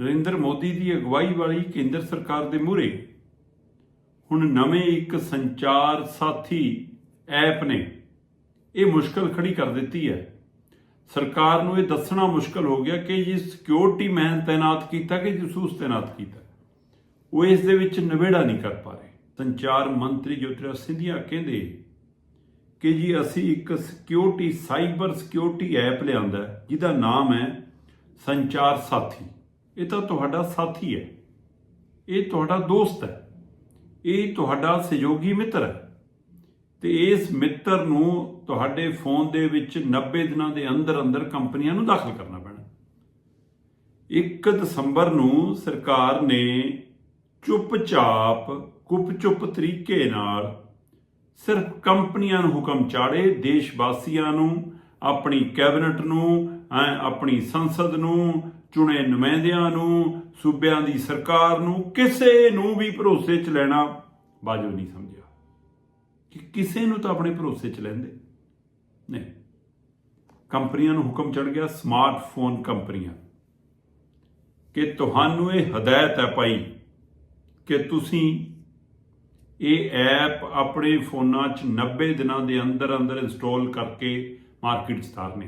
ਨਰਿੰਦਰ ਮੋਦੀ ਦੀ ਅਗਵਾਈ ਵਾਲੀ ਕੇਂਦਰ ਸਰਕਾਰ ਦੇ ਮੂਹਰੇ ਹੁਣ ਨਵੇਂ ਇੱਕ ਸੰਚਾਰ ਸਾਥੀ ਐਪ ਨੇ ਇਹ ਮੁਸ਼ਕਲ ਖੜੀ ਕਰ ਦਿੱਤੀ ਹੈ। ਸਰਕਾਰ ਨੂੰ ਇਹ ਦੱਸਣਾ ਮੁਸ਼ਕਲ ਹੋ ਗਿਆ ਕਿ ਜੀ ਸਿਕਿਉਰਿਟੀ ਮੈਨ ਤਾਇਨਾਤ ਕੀਤਾ ਕਿ ਜਸੂਸ ਤਾਇਨਾਤ ਕੀਤਾ। ਉਹ ਇਸ ਦੇ ਵਿੱਚ ਨਿਬੇੜਾ ਨਹੀਂ ਕਰ ਪਾ ਰਹੇ। ਸੰਚਾਰ ਮੰਤਰੀ ਜੋਤਿਰਾਜ ਸਿੰਧੀਆ ਕਹਿੰਦੇ ਕਿ ਜੀ ਅਸੀਂ ਇੱਕ ਸਿਕਿਉਰਿਟੀ ਸਾਈਬਰ ਸਿਕਿਉਰਿਟੀ ਐਪ ਲਿਆਂਦਾ ਜਿਹਦਾ ਨਾਮ ਹੈ ਸੰਚਾਰ ਸਾਥੀ। ਇਹ ਤਾਂ ਤੁਹਾਡਾ ਸਾਥੀ ਹੈ। ਇਹ ਤੁਹਾਡਾ ਦੋਸਤ ਹੈ। ਇਹ ਤੁਹਾਡਾ ਸਹਿਯੋਗੀ ਮਿੱਤਰ ਹੈ। ਤੇ ਇਸ ਮਿੱਤਰ ਨੂੰ ਤੁਹਾਡੇ ਫੋਨ ਦੇ ਵਿੱਚ 90 ਦਿਨਾਂ ਦੇ ਅੰਦਰ ਅੰਦਰ ਕੰਪਨੀਆਂ ਨੂੰ ਦਾਖਲ ਕਰਨਾ ਪੈਣਾ। 1 ਦਸੰਬਰ ਨੂੰ ਸਰਕਾਰ ਨੇ ਚੁੱਪਚਾਪ, ਗੁਪਚੁੱਪ ਤਰੀਕੇ ਨਾਲ ਸਿਰਫ ਕੰਪਨੀਆਂ ਨੂੰ ਹੁਕਮ ਚਾੜੇ ਦੇਸ਼ ਵਾਸੀਆਂ ਨੂੰ, ਆਪਣੀ ਕੈਬਨਿਟ ਨੂੰ ਐਂ ਆਪਣੀ ਸੰਸਦ ਨੂੰ ਚੁਣੇ ਨੁਮਾਇੰਦਿਆਂ ਨੂੰ, ਸੂਬਿਆਂ ਦੀ ਸਰਕਾਰ ਨੂੰ, ਕਿਸੇ ਨੂੰ ਵੀ ਭਰੋਸੇ 'ਚ ਲੈਣਾ ਬਾਜੂ ਨਹੀਂ ਸਮਝਿਆ। ਕਿ ਕਿਸੇ ਨੂੰ ਤਾਂ ਆਪਣੇ ਭਰੋਸੇ 'ਚ ਲੈਂਦੇ? ਨਹੀਂ। ਕੰਪਨੀਆਂ ਨੂੰ ਹੁਕਮ ਚੜ ਗਿਆ, ਸਮਾਰਟਫੋਨ ਕੰਪਨੀਆਂ। ਕਿ ਤੁਹਾਨੂੰ ਇਹ ਹਦਾਇਤ ਹੈ ਪਾਈ ਕਿ ਤੁਸੀਂ ਇਹ ਐਪ ਆਪਣੇ ਫੋਨਾਂ 'ਚ 90 ਦਿਨਾਂ ਦੇ ਅੰਦਰ ਅੰਦਰ ਇੰਸਟਾਲ ਕਰਕੇ ਮਾਰਕੀਟ 'ਚ ਤਾਰਨੇ